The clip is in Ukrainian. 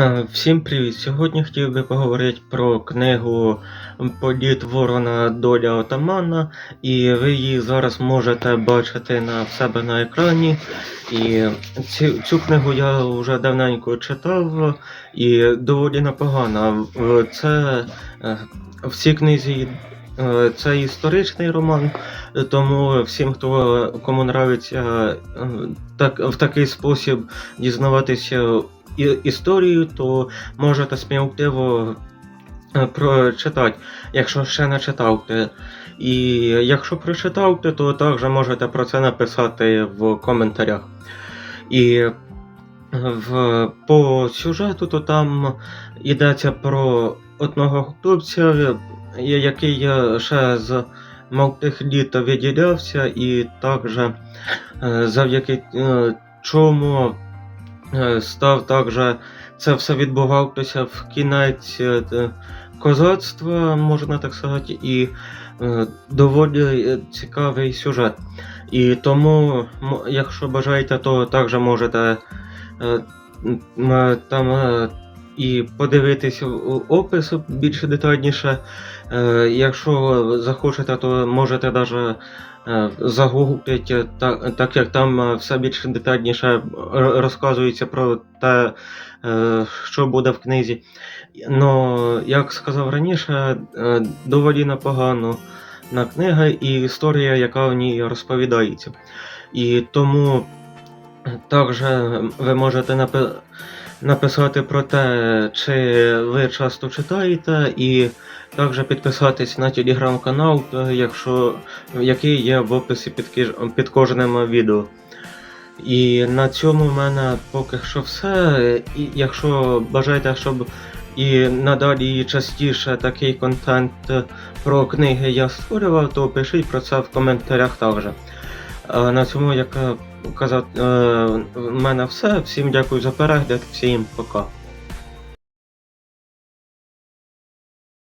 Е, Всім привіт! Сьогодні хотів би поговорити про книгу Політ Ворона Доля Отамана, і ви її зараз можете бачити на себе на екрані. І цю, цю книгу я вже давненько читав і доволі непогана. Це е, в цій книзі е, це історичний роман, тому всім, хто кому нравиться так, в такий спосіб дізнаватися історію, то можете сміливо е, прочитати, якщо ще не читавте. І якщо прочитавте, то також можете про це написати в коментарях. І в, по сюжету то там йдеться про одного хлопця, який ще з молодих літ виділявся, і також е, завдяки е, чому став також це все відбувалося в кінець е, козацтва, можна так сказати, і е, доволі е, цікавий сюжет. І тому, якщо бажаєте, то також можете е, е, там е, і подивитися опис більш детальніше. Е, Якщо захочете, то можете навіть загуглити, так, як там е, все більш детальніше розказується про те, е, що буде в книзі. Ну, як сказав раніше, е, доволі непогано на книга і історія, яка в ній розповідається. І тому також ви можете напи- написати про те, чи ви часто читаєте, і також підписатись на телеграм-канал, якщо, який є в описі під, під кожним відео. І на цьому в мене поки що все. І якщо бажаєте, щоб і надалі частіше такий контент про книги я створював, то пишіть про це в коментарях також. А на цьому, як казав, е, в мене все. Всім дякую за перегляд, всім пока.